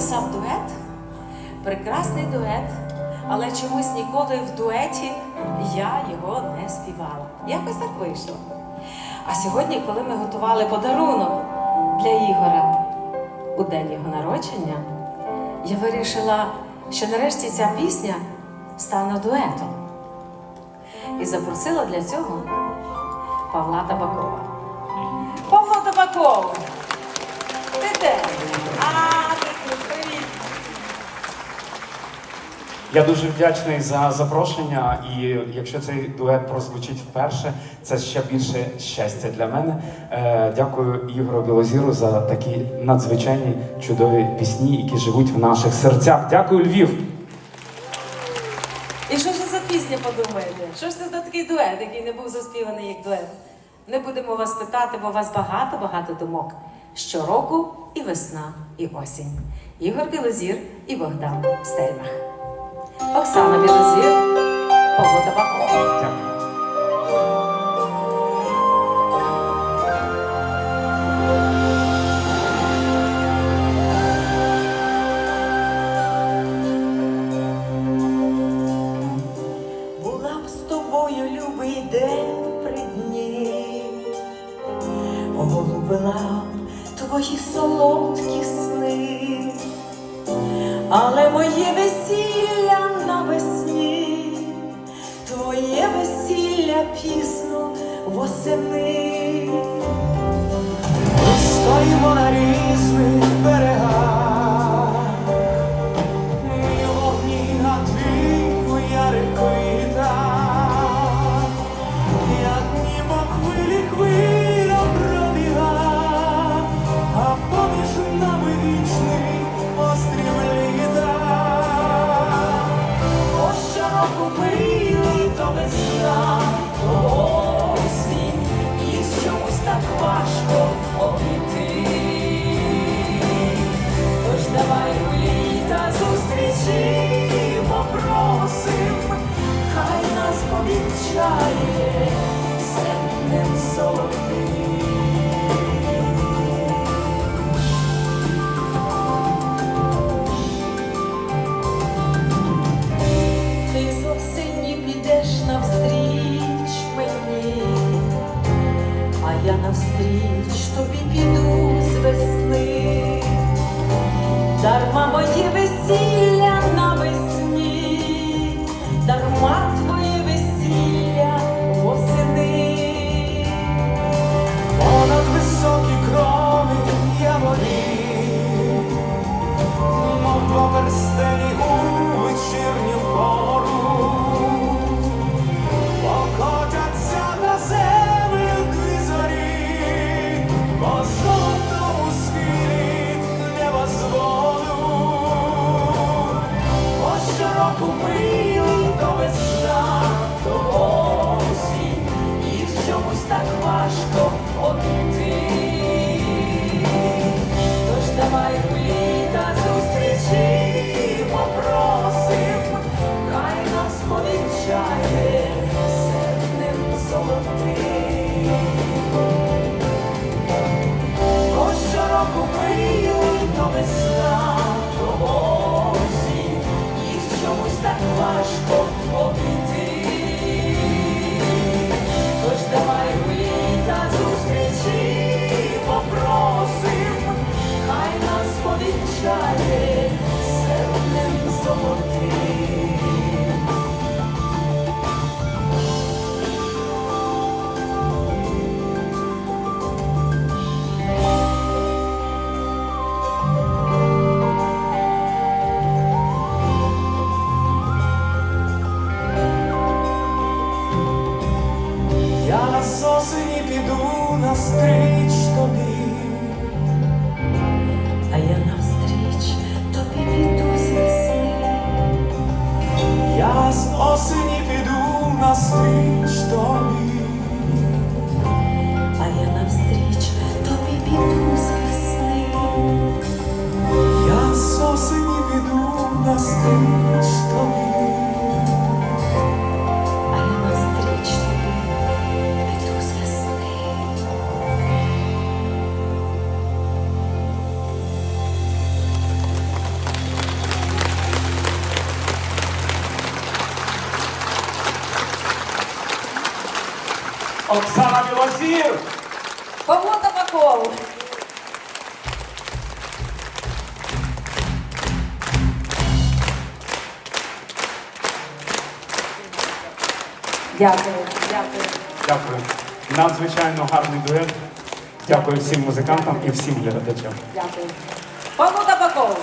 написав дует, прекрасний дует, але чомусь ніколи в дуеті я його не співала. Якось так вийшло. А сьогодні, коли ми готували подарунок для Ігора у день його народження, я вирішила, що нарешті ця пісня стане дуетом. І запросила для цього Павла Табакова. Павло Табаков! Ти де? А, Я дуже вдячний за запрошення, і якщо цей дует прозвучить вперше, це ще більше щастя для мене. Е, дякую Ігору Білозіру за такі надзвичайні чудові пісні, які живуть в наших серцях. Дякую, Львів! І що ж це за пісня, подумаєте? Що ж це за такий дует, який не був заспіваний як дует? Не будемо вас питати, бо у вас багато-багато думок. Щороку і весна, і осінь. Ігор Білозір і Богдан Стельмах. Оксана Білозір, Павло Табаков. Дякую. Була б з тобою любий день при дні, оголубила б твої солодкі сни, але моє весілля восени. Ми стоїмо trying. Ось щороку мрію до весни. піду навстріч тобі, а я навстріч тобі піду зі сни. Я з осені піду навстріч тобі. Оксана Білозір! Павло Табаков. Дякую, дякую. Дякую. Надзвичайно гарний дует. Дякую всім музикантам і всім глядачам. Дякую. Павло Табаков.